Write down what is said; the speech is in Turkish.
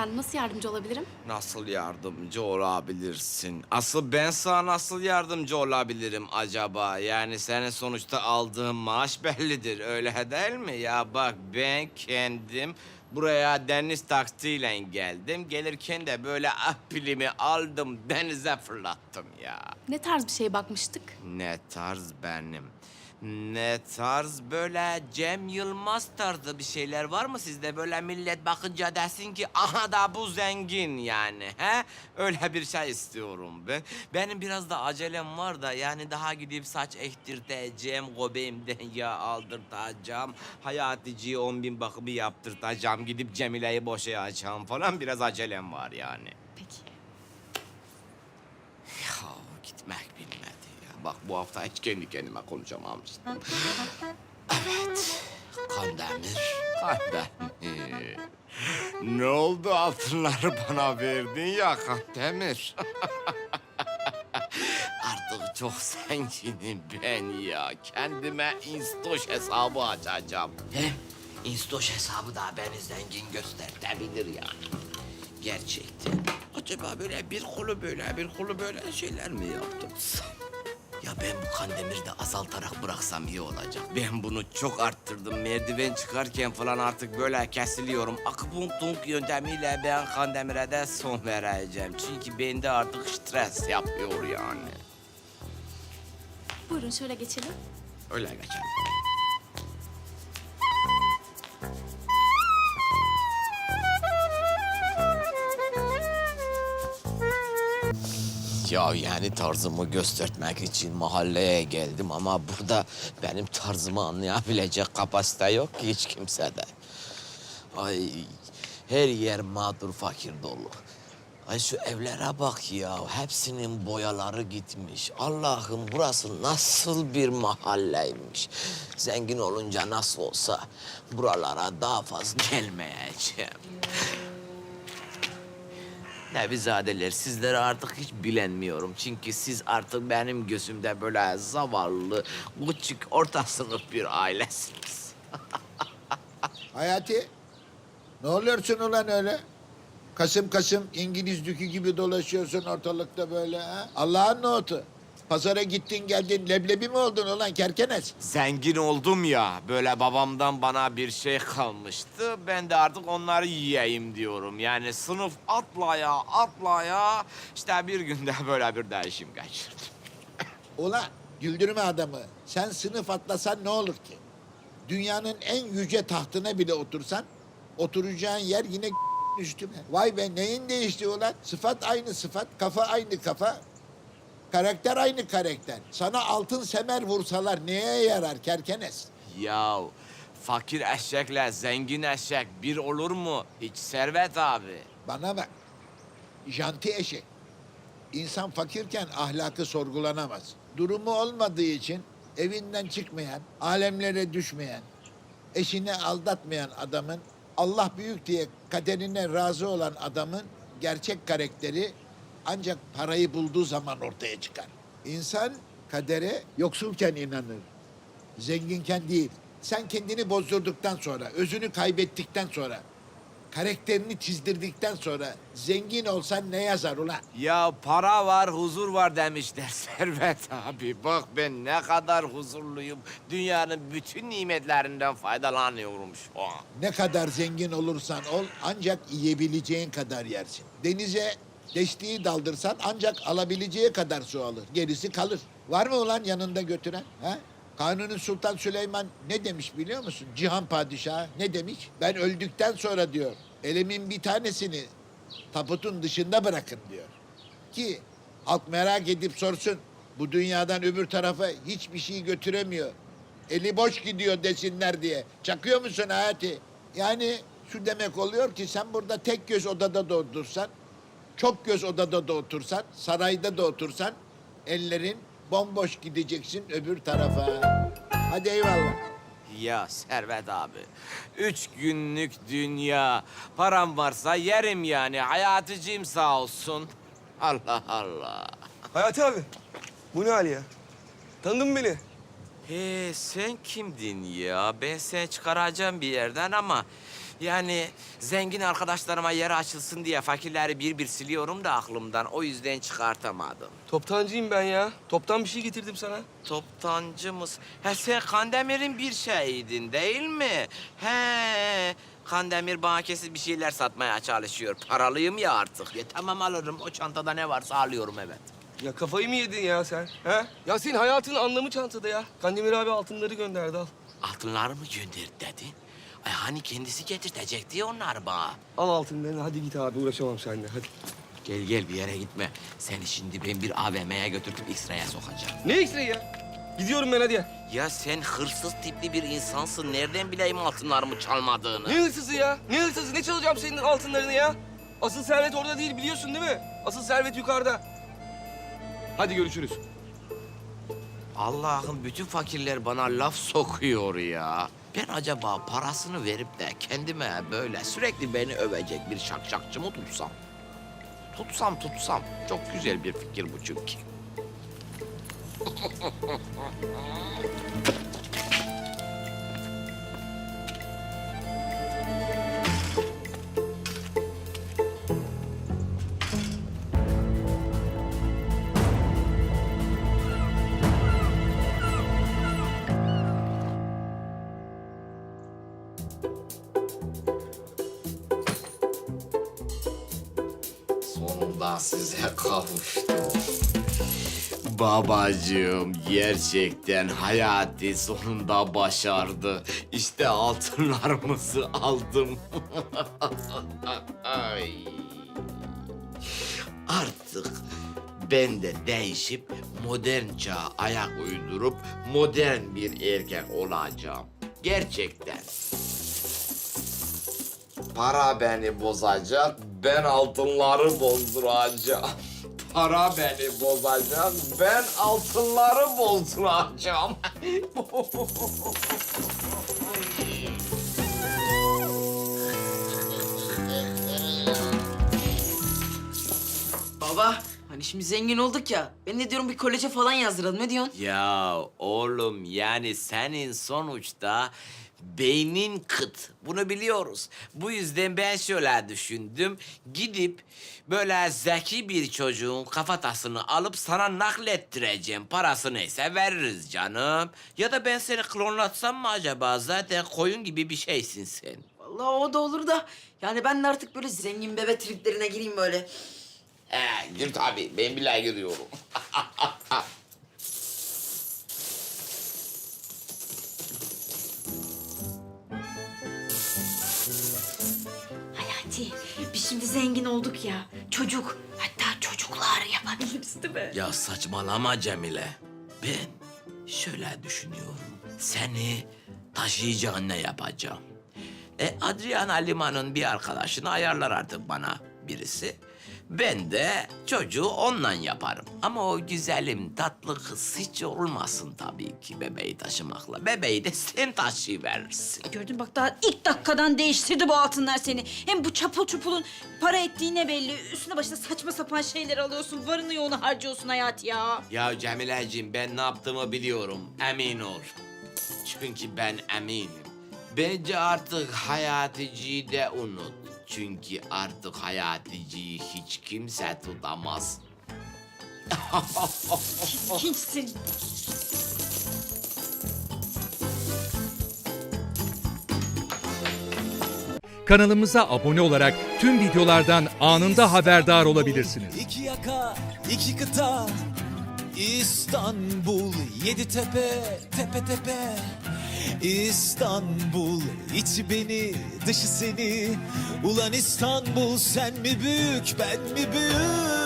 efendim. Nasıl yardımcı olabilirim? Nasıl yardımcı olabilirsin? Asıl ben sana nasıl yardımcı olabilirim acaba? Yani senin sonuçta aldığın maaş bellidir öyle değil mi? Ya bak ben kendim buraya deniz taksiyle geldim. Gelirken de böyle ahpilimi aldım denize fırlattım ya. Ne tarz bir şeye bakmıştık? Ne tarz benim? Ne tarz böyle Cem Yılmaz tarzı bir şeyler var mı sizde? Böyle millet bakınca desin ki aha da bu zengin yani. He? Öyle bir şey istiyorum ben. Benim biraz da acelem var da yani daha gidip saç ektirteceğim, göbeğimden yağ aldırtacağım. Hayaticiye on bin bakımı yaptırtacağım. Gidip Cemile'yi boşayacağım falan biraz acelem var yani. Peki. Ya gitmek. Bak bu hafta hiç kendi kendime konuşamamıştım. evet. Kandemir. Kandemir. ne oldu altınları bana verdin ya Kandemir? Artık çok zenginim ben ya. Kendime Instoş hesabı açacağım. Hem Instoş hesabı da beni zengin gösterebilir yani. Gerçekten. Acaba böyle bir kolu böyle, bir kolu böyle şeyler mi yaptım? Ya ben bu kandemiri de azaltarak bıraksam iyi olacak. Ben bunu çok arttırdım. Merdiven çıkarken falan artık böyle kesiliyorum. Akupunktunk yöntemiyle ben kandemire de son vereceğim. Çünkü bende artık stres yapıyor yani. Buyurun şöyle geçelim. Öyle geçelim. Ya yani tarzımı göstermek için mahalleye geldim ama burada benim tarzımı anlayabilecek kapasite yok ki hiç kimsede. Ay her yer mağdur fakir dolu. Ay şu evlere bak ya. Hepsinin boyaları gitmiş. Allah'ım burası nasıl bir mahalleymiş. Zengin olunca nasıl olsa buralara daha fazla gelmeyeceğim. Nevizadeler sizleri artık hiç bilenmiyorum. Çünkü siz artık benim gözümde böyle zavallı, küçük, orta sınıf bir ailesiniz. Hayati, ne oluyorsun ulan öyle? Kasım kasım İngiliz dükü gibi dolaşıyorsun ortalıkta böyle ha? Allah'ın notu. Pazara gittin geldin leblebi mi oldun ulan kerkenes? Zengin oldum ya, böyle babamdan bana bir şey kalmıştı. Ben de artık onları yiyeyim diyorum. Yani sınıf atlaya atlaya işte bir günde böyle bir değişim geçirdim. Ulan güldürme adamı. Sen sınıf atlasan ne olur ki? Dünyanın en yüce tahtına bile otursan oturacağın yer yine üstüme. Vay be neyin değişti ulan? Sıfat aynı sıfat, kafa aynı kafa. Karakter aynı karakter. Sana altın semer vursalar neye yarar kerkenes? Ya fakir eşekle zengin eşek bir olur mu? Hiç servet abi. Bana bak. Janti eşek. İnsan fakirken ahlakı sorgulanamaz. Durumu olmadığı için evinden çıkmayan, alemlere düşmeyen, eşini aldatmayan adamın, Allah büyük diye kaderine razı olan adamın gerçek karakteri ancak parayı bulduğu zaman ortaya çıkar. İnsan kadere yoksulken inanır. Zenginken değil. Sen kendini bozdurduktan sonra, özünü kaybettikten sonra, karakterini çizdirdikten sonra zengin olsan ne yazar ulan? Ya para var, huzur var demişler Servet abi. Bak ben ne kadar huzurluyum. Dünyanın bütün nimetlerinden faydalanıyorum şu an. Ne kadar zengin olursan ol ancak yiyebileceğin kadar yersin. Denize deştiği daldırsan ancak alabileceği kadar su alır. Gerisi kalır. Var mı ulan yanında götüren? Ha? Kanuni Sultan Süleyman ne demiş biliyor musun? Cihan Padişahı ne demiş? Ben öldükten sonra diyor elimin bir tanesini taputun dışında bırakın diyor. Ki halk merak edip sorsun. Bu dünyadan öbür tarafa hiçbir şey götüremiyor. Eli boş gidiyor desinler diye. Çakıyor musun Hayati? Yani şu demek oluyor ki sen burada tek göz odada da otursan, çok göz odada da otursan, sarayda da otursan ellerin bomboş gideceksin öbür tarafa. Hadi eyvallah. Ya Servet abi, üç günlük dünya. Param varsa yerim yani. Hayatıcığım sağ olsun. Allah Allah. Hayati abi. Bu ne hal ya? Tanıdın mı beni? He sen kimdin ya? Ben seni çıkaracağım bir yerden ama Yani zengin arkadaşlarıma yer açılsın diye fakirleri bir bir siliyorum da aklımdan. O yüzden çıkartamadım. Toptancıyım ben ya. Toptan bir şey getirdim sana. Toptancı mısın? He sen Kandemir'in bir şeyiydin değil mi? He. Kandemir bana kesin bir şeyler satmaya çalışıyor. Paralıyım ya artık. Ya tamam alırım. O çantada ne varsa alıyorum evet. Ya kafayı mı yedin ya sen? He? Ya senin hayatının anlamı çantada ya. Kandemir abi altınları gönderdi al. Altınları mı gönderdi dedin? Ay hani kendisi getirtecekti ya onlar bana. Al altınlarını hadi git abi uğraşamam seninle hadi. Gel gel bir yere gitme. Seni şimdi ben bir AVM'ye götürüp X-ray'e sokacağım. Ne ekstra ya? Gidiyorum ben hadi. Ya sen hırsız tipli bir insansın. Nereden bileyim altınlarımı çalmadığını? Ne hırsızı ya? Ne hırsızı? Ne çalacağım senin altınlarını ya? Asıl servet orada değil biliyorsun değil mi? Asıl servet yukarıda. Hadi görüşürüz. Allah'ım bütün fakirler bana laf sokuyor ya. Ben acaba parasını verip de kendime böyle sürekli beni övecek bir şakşakçı mı tutsam? Tutsam tutsam. Çok güzel bir fikir bu çünkü. size kavuştum. Babacığım gerçekten Hayati sonunda başardı. İşte altınlarımızı aldım. Ay. Artık ben de değişip modern çağa ayak uydurup modern bir erkek olacağım. Gerçekten. Para beni bozacak, ben altınları bozduracağım. Para beni bozacak, ben altınları bozduracağım. Baba hani şimdi zengin olduk ya. Ben ne diyorum bir koleje falan yazdıralım. Ne diyorsun? ya oğlum yani senin sonuçta beynin kıt. Bunu biliyoruz. Bu yüzden ben şöyle düşündüm. Gidip böyle zeki bir çocuğun kafatasını alıp sana naklettireceğim. Parası neyse veririz canım. Ya da ben seni klonlatsam mı acaba? Zaten koyun gibi bir şeysin sen. Vallahi o da olur da. Yani ben de artık böyle zengin bebe triplerine gireyim böyle. He, gir tabii. Ben bile giriyorum. olduk ya. Çocuk, hatta çocuklar yapabiliriz değil mi? Ya saçmalama Cemile. Ben şöyle düşünüyorum. Seni taşıyıcı anne yapacağım. E Adriana Lima'nın bir arkadaşını ayarlar artık bana birisi. Ben de çocuğu ondan yaparım. Ama o güzelim tatlı kız hiç olmasın tabii ki bebeği taşımakla. Bebeği de sen taşıyıverirsin. Gördün bak daha ilk dakikadan değiştirdi bu altınlar seni. Hem bu çapul çupulun para ettiği ne belli. Üstüne başına saçma sapan şeyler alıyorsun. Varını yoğunu harcıyorsun Hayati ya. Ya Cemileciğim ben ne yaptığımı biliyorum. Emin ol. Çünkü ben eminim. Bence artık hayaticiyi de unut. Çünkü artık hayaticiyi hiç kimse tutamaz. Hiçsin. kanalımıza abone olarak tüm videolardan anında haberdar olabilirsiniz. İki yaka, iki kıta, İstanbul, yedi tepe, tepe tepe. İstanbul, içi beni, dışı seni. Ulan İstanbul, sen mi büyük, ben mi büyük?